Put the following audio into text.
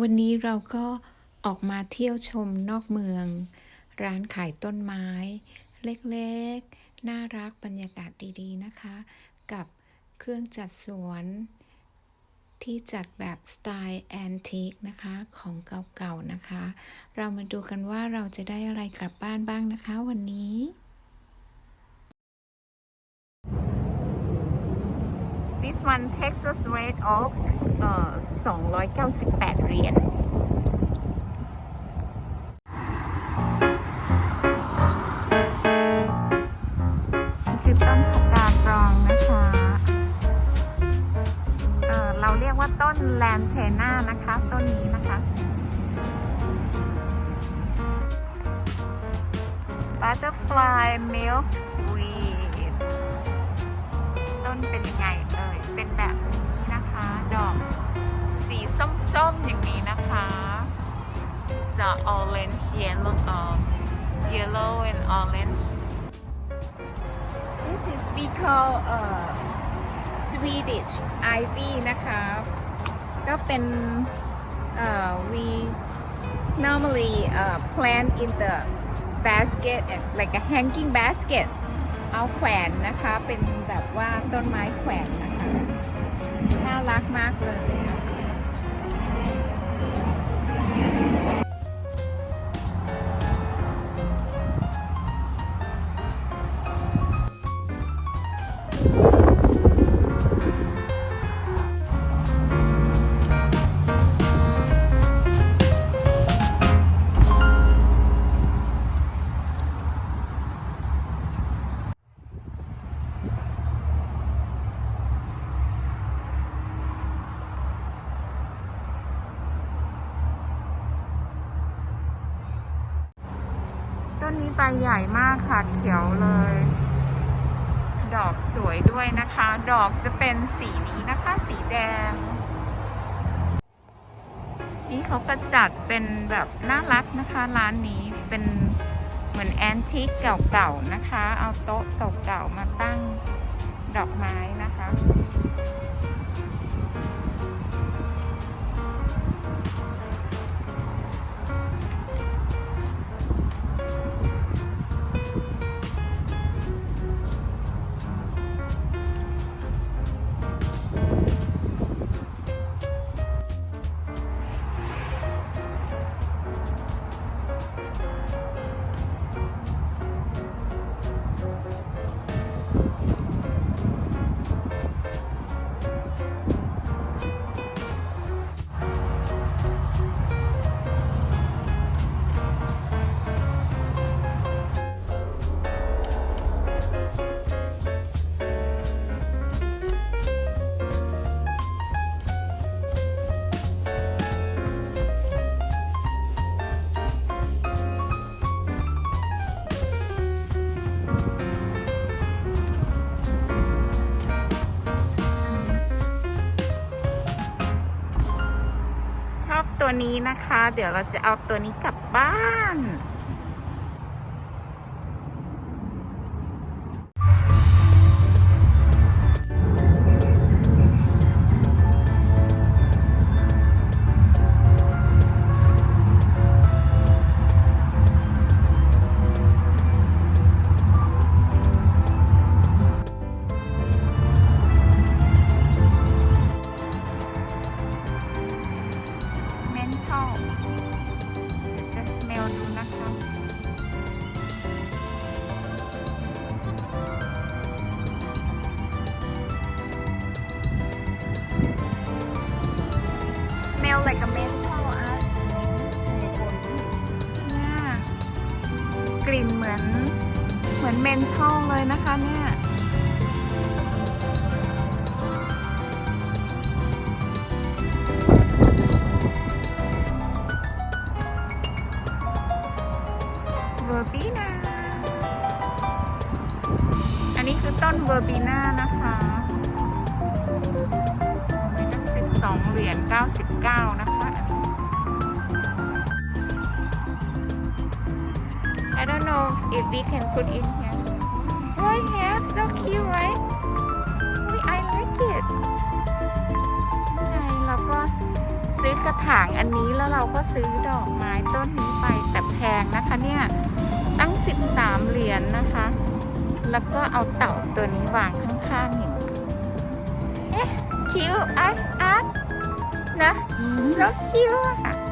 วันนี้เราก็ออกมาเที่ยวชมนอกเมือง ร้านขายต้นไม้ เล็กๆ น่ารักบรรยากาศดีๆนะคะ กับเครื่องจัดสวน ที่จัดแบบสไตล์แอนทิกนะคะ ของเก่าๆนะคะ เรามาดูกันว่าเราจะได้อะไรกลับบ้านบ้างนะคะวันนี้ This one Texas Red Oak เอ่อ298 เหรียญนี่คือต้นผักกาดรองนะคะเอ่อเราเรียกว่าต้นแลนเทน่านะคะ ต้นนี้นะคะ Butterfly Milkweed ต้นเป็นยังไงเอ เป็นแบบนี้นะคะ ดอกสีส้มๆอย่างนี้นะคะ The orange yellow uh, yellow and orange This is we call uh, Swedish ivy นะคะ ก็เป็น uh, we normally uh, plant in the basket and like a hanging basket เอาแขวนนะคะ เป็นแบบว่าต้นไม้แขวนนะคะ ใบใหญ่มากค่ะเขียวเลย ดอกสวยด้วยนะคะ ดอกจะเป็นสีนี้นะคะ สีแดง นี่เขาก็จัดเป็นแบบน่ารักนะคะ ร้านนี้เป็นเหมือนแอนทิคเก่าๆนะคะ เอาโต๊ะเก่าๆมาตั้งดอกไม้นะคะ นี้นะคะ เดี๋ยวเราจะเอาตัวนี้กลับบ้าน smell like a mental อะกลิ่นเหมือนเหมือนเมนทอลเลยนะคะเนี่ย 2 เหรียญ 99 นะคะอันนี้ I don't know if we can put in here right here so cute right I like it ไงเราก็ซื้อกระถางอันนี้แล้วเราก็ซื้อดอกไม้ต้นนี้ไปแต่แพงนะคะเนี่ยตั้ง 13 เหรียญนนะคะ แล้วก็เอาเต่าตัวนี้วางข้างๆอย่างนี้เอ๊ะ คิวอาร์ตอาร์ตนะ so cute